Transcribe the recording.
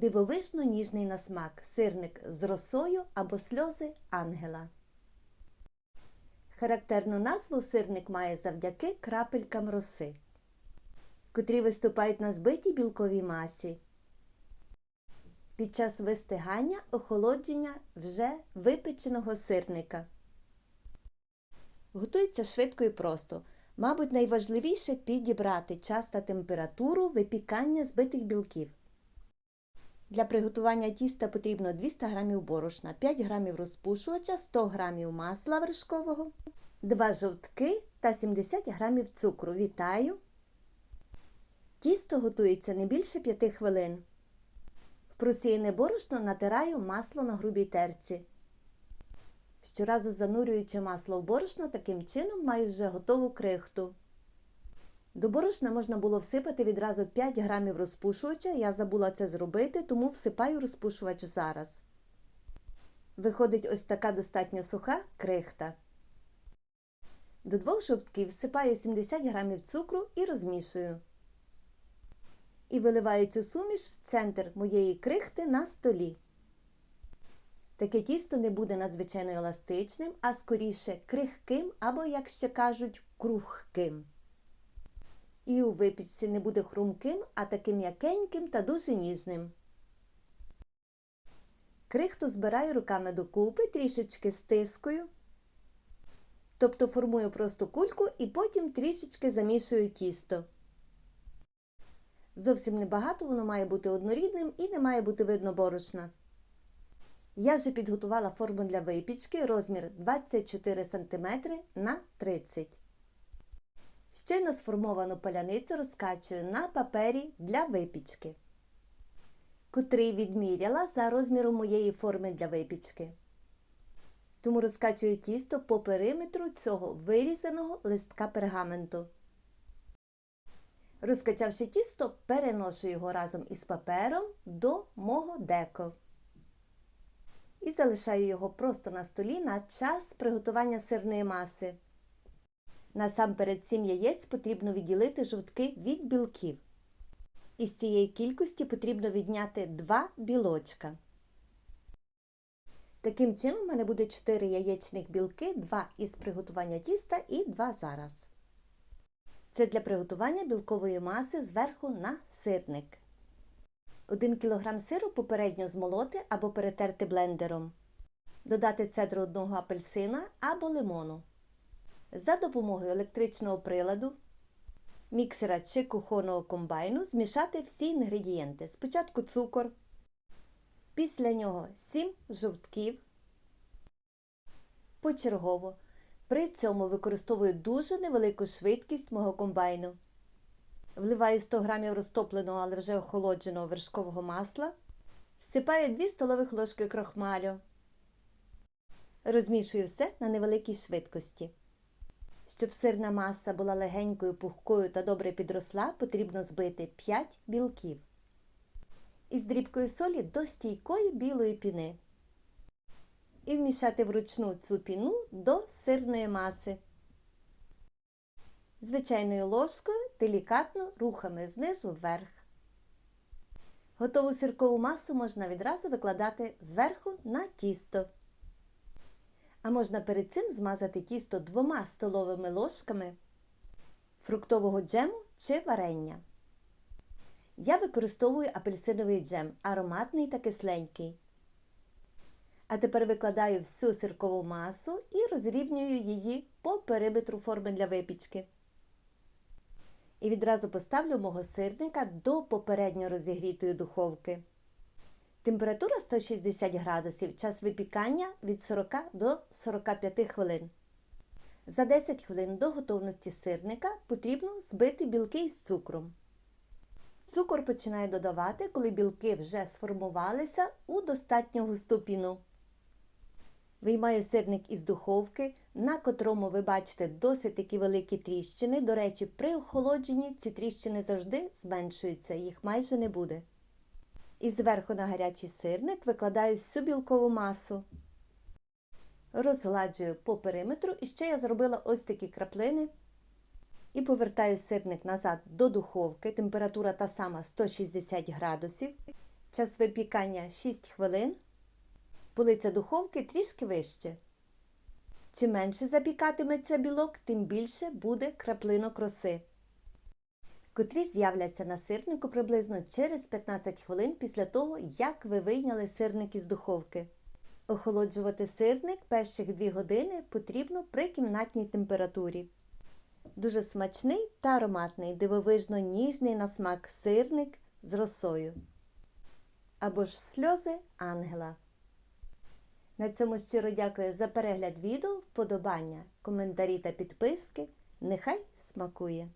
Дивовижно ніжний на смак сирник з росою або сльози ангела. Характерну назву сирник має завдяки крапелькам роси, котрі виступають на збитій білковій масі. Під час вистигання охолодження вже випеченого сирника. Готується швидко і просто. Мабуть, найважливіше підібрати час та температуру випікання збитих білків. Для приготування тіста потрібно 200 г борошна, 5 г розпушувача, 100 г масла вершкового, 2 жовтки та 70 г цукру. Вітаю! Тісто готується не більше 5 хвилин. В просіяне борошно натираю масло на грубій терці. Щоразу занурюючи масло в борошно, таким чином маю вже готову крихту. До борошна можна було всипати відразу 5 грамів розпушувача, я забула це зробити, тому всипаю розпушувач зараз. Виходить ось така достатньо суха крихта. До двох жовтків всипаю 70 грамів цукру і розмішую. І виливаю цю суміш в центр моєї крихти на столі. Таке тісто не буде надзвичайно еластичним, а скоріше крихким або, як ще кажуть, крухким. І у випічці не буде хрумким, а таким м'якеньким та дуже ніжним. Крихту збираю руками докупи, трішечки стискою. Тобто формую просто кульку і потім трішечки замішую тісто. Зовсім небагато воно має бути однорідним і не має бути видно борошна. Я вже підготувала форму для випічки розмір 24 см на 30 Щойно сформовану паляницю розкачую на папері для випічки, котрий відміряла за розміром моєї форми для випічки. Тому розкачую тісто по периметру цього вирізаного листка пергаменту. Розкачавши тісто, переношу його разом із папером до мого деко. І залишаю його просто на столі на час приготування сирної маси. Насамперед 7 яєць потрібно відділити жовтки від білків. Із цієї кількості потрібно відняти 2 білочка. Таким чином, у мене буде 4 яєчних білки, 2 із приготування тіста і 2 зараз. Це для приготування білкової маси зверху на сирник. 1 кг сиру попередньо змолоти або перетерти блендером. Додати цедру одного апельсина або лимону. За допомогою електричного приладу, міксера чи кухонного комбайну змішати всі інгредієнти. Спочатку цукор, після нього 7 жовтків. Почергово. При цьому використовую дуже невелику швидкість мого комбайну. Вливаю 100 г розтопленого, але вже охолодженого вершкового масла. Всипаю 2 столових ложки крохмалю. Розмішую все на невеликій швидкості. Щоб сирна маса була легенькою, пухкою та добре підросла, потрібно збити 5 білків. Із дрібкою солі до стійкої білої піни. І вмішати вручну цю піну до сирної маси. Звичайною ложкою делікатно рухами знизу вверх. Готову сиркову масу можна відразу викладати зверху на тісто. А можна перед цим змазати тісто двома столовими ложками фруктового джему чи варення. Я використовую апельсиновий джем, ароматний та кисленький. А тепер викладаю всю сиркову масу і розрівнюю її по периметру форми для випічки. І відразу поставлю мого сирника до попередньо розігрітої духовки. Температура 160 градусів, час випікання від 40 до 45 хвилин. За 10 хвилин до готовності сирника потрібно збити білки із цукром. Цукор починаю додавати, коли білки вже сформувалися у достатньо густу піну. Виймаю сирник із духовки, на котрому ви бачите досить такі великі тріщини. До речі, при охолодженні ці тріщини завжди зменшуються, їх майже не буде. І зверху на гарячий сирник викладаю всю білкову масу. Розгладжую по периметру і ще я зробила ось такі краплини. І повертаю сирник назад до духовки. Температура та сама 160 градусів. Час випікання 6 хвилин. Полиця духовки трішки вище. Чим менше запікатиметься білок, тим більше буде краплинок роси, котрі з'являться на сирнику приблизно через 15 хвилин після того, як ви вийняли сирник із духовки. Охолоджувати сирник перших 2 години потрібно при кімнатній температурі. Дуже смачний та ароматний, дивовижно ніжний на смак сирник з росою. Або ж сльози ангела. На цьому щиро дякую за перегляд відео, вподобання, коментарі та підписки. Нехай смакує!